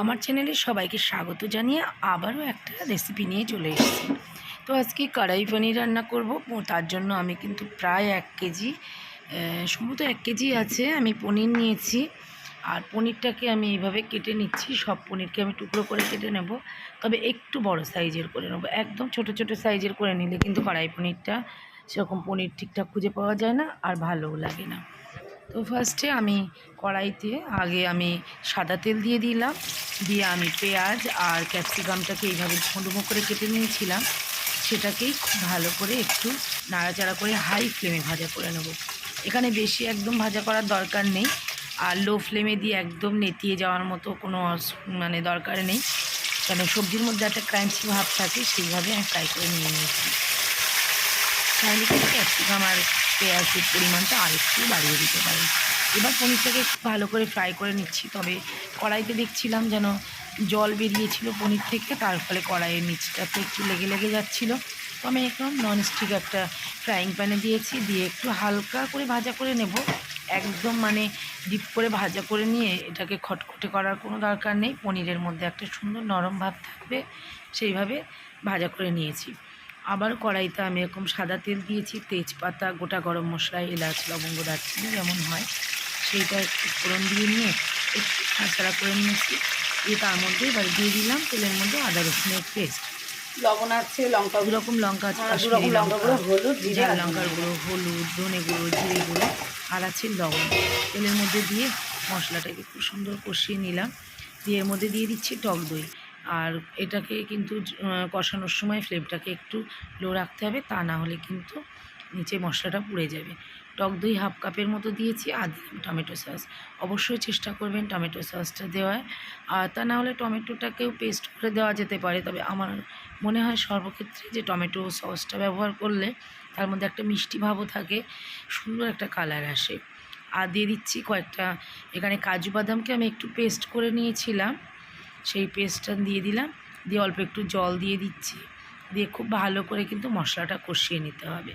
আমার চ্যানেলে সবাইকে স্বাগত জানিয়ে আবারও একটা রেসিপি নিয়ে চলে এসেছি। তো আজকে কড়াই পনির রান্না করব তার জন্য আমি কিন্তু প্রায় এক কেজি সম্ভবত এক কেজি আছে, আমি পনির নিয়েছি। আর পনিরটাকে আমি এইভাবে কেটে নিচ্ছি, সব পনিরকে আমি টুকরো করে কেটে নেব। তবে একটু বড় সাইজের করে নেব, একদম ছোট ছোট সাইজের করে নিলে কিন্তু কড়াই পনিরটা সেরকম পনির ঠিকঠাক খুঁজে পাওয়া যায় না আর ভালোও লাগে না। তো ফার্স্টে আমি কড়াইতে আগে আমি সাদা তেল দিয়ে দিলাম, দিয়ে আমি পেঁয়াজ আর ক্যাপসিকামটাকে এইভাবে ডুমো করে কেটে নিয়েছিলাম। সেটাকেই খুব ভালো করে একটু নাড়াচাড়া করে হাই ফ্লেমে ভাজা করে নেব। এখানে বেশি একদম ভাজা করার দরকার নেই, আর লো ফ্লেমে দিয়ে একদম নেতিয়ে যাওয়ার মতো কোনো মানে দরকার নেই। কেন সবজির মধ্যে একটা ক্রাঞ্চি ভাব থাকে, সেইভাবে আমি ফ্রাই করে নিয়ে নিয়েছি। চাইলে কিন্তু ক্যাপসিকাম আর পেঁয়াজের পরিমাণটা আরেকটু বাড়িয়ে দিতে পারেন এবার পনিরটাকে ভালো করে ফ্রাই করে নিচ্ছি। তবে কড়াইতে দেখছিলাম যেন জল বেরিয়েছিল পনির থেকে, তার ফলে কড়াইয়ের নিচটাতে একটু লেগে লেগে যাচ্ছিল। তো আমি একদম ননস্টিক একটা ফ্রাইং প্যানে দিয়েছি। দিয়ে একটু হালকা করে ভাজা করে নেব। একদম মানে ডিপ করে ভাজা করে নিয়ে এটাকে খটখটে করার কোনো দরকার নেই। পনিরের মধ্যে একটা সুন্দর নরম ভাব থাকবে, সেইভাবে ভাজা করে নিয়েছি। আবার কড়াইতে আমি এরকম সাদা তেল দিয়েছি তেজপাতা গোটা গরম মশলা এলাচ লবঙ্গ দারচিনি যেমন হয় সেইটা একটু ফোড়ন দিয়ে নিয়ে একটু নাড়াচাড়া করে নিয়েছি দিয়ে তার মধ্যে এবার দিয়ে দিলাম তেলের মধ্যে আদা রসুনের পেস্ট লবণ আছে লঙ্কা দু রকম লঙ্কা আছে হ্যাঁ, লঙ্কা গুঁড়ো, হলুদ, জিরে লঙ্কার গুঁড়ো হলুদ ধনে গুঁড়ো জিরে গুঁড়ো আর আছে লবণ। তেলের মধ্যে দিয়ে মশলাটাকে খুব সুন্দর কষিয়ে নিলাম দিয়ে এর মধ্যে দিয়ে দিচ্ছি টক দই। আর এটাকে কিন্তু কষানোর সময় ফ্লেমটাকে একটু লো রাখতে হবে, তা না হলে কিন্তু নিচে মশলাটা পুড়ে যাবে। টক দই হাফ কাপের মতো দিয়েছি, আর দিলাম টমেটো সস। অবশ্যই চেষ্টা করবেন টমেটো সসটা দেওয়ায় আর তা না হলে টমেটোটাকেও পেস্ট করে দেওয়া যেতে পারে, তবে আমার মনে হয় সর্বক্ষেত্রে যে টমেটো সসটা ব্যবহার করলে তার মধ্যে একটা মিষ্টি ভাবও থাকে, সুন্দর একটা কালার আসে। আর দিয়ে দিচ্ছি কয়েকটা, এখানে কাজু বাদামকে আমি একটু পেস্ট করে নিয়েছিলাম। সেই পেস্টটা দিয়ে দিলাম। দিয়ে অল্প একটু জল দিয়ে দিচ্ছি। দিয়ে খুব ভালো করে কিন্তু মশলাটা কষিয়ে নিতে হবে।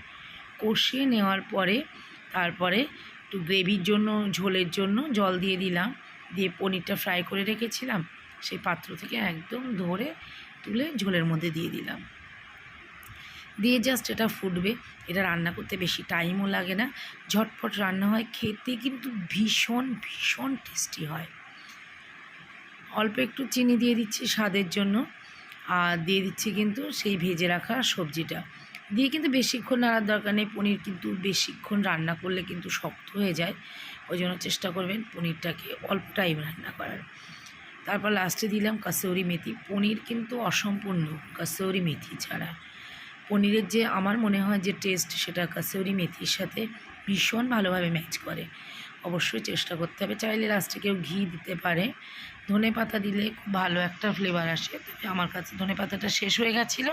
কষিয়ে নেওয়ার পরে তারপরে একটু গ্রেভির জন্য, ঝোলের জন্য জল দিয়ে দিলাম। দিয়ে পনিরটা ফ্রাই করে রেখেছিলাম। সেই পাত্র থেকে একদম ধরে তুলে ঝোলের মধ্যে দিয়ে দিলাম। দিয়ে জাস্ট এটা ফুটবে। এটা রান্না করতে বেশি টাইমও লাগে না। ঝটপট রান্না হয়। খেতে কিন্তু ভীষণ ভীষণ টেস্টি হয়। অল্প একটু চিনি দিয়ে দিচ্ছি স্বাদের জন্য। আর দিয়ে দিচ্ছি কিন্তু সেই ভেজে রাখা সবজিটা। দিয়ে কিন্তু বেশিক্ষণ নাড়ার দরকার নেই। পনির কিন্তু বেশিক্ষণ রান্না করলে কিন্তু শক্ত হয়ে যায়। ওই জন্য চেষ্টা করবেন পনিরটাকে অল্প টাইম রান্না করার। তারপর লাস্টে দিলাম কাসৌরি মেথি। পনির কিন্তু অসম্পূর্ণ, কাসৌরি মেথি ছাড়া। পনিরের যে আমার মনে হয় যে টেস্ট সেটা কাসৌরি মেথির সাথে ভীষণ ভালোভাবে ম্যাচ করে। অবশ্যই চেষ্টা করতে হবে। চাইলে লাস্টে কেউ ঘি দিতে পারে। ধনে পাতা দিলে খুব ভালো একটা ফ্লেভার আসে। তবে আমার কাছে ধনে পাতাটা শেষ হয়ে গেছিল,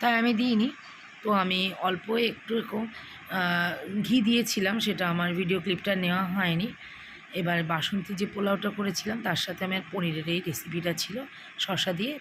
তাই আমি দিইনি। তো আমি অল্প একটু এরকম ঘি দিয়েছিলাম, সেটা আমার ভিডিও ক্লিপটা নেওয়া হয়নি। এবার বাসন্তী যে পোলাওটা করেছিলাম, তার সাথে আমার পনিরের এই রেসিপিটা ছিল শশা দিয়ে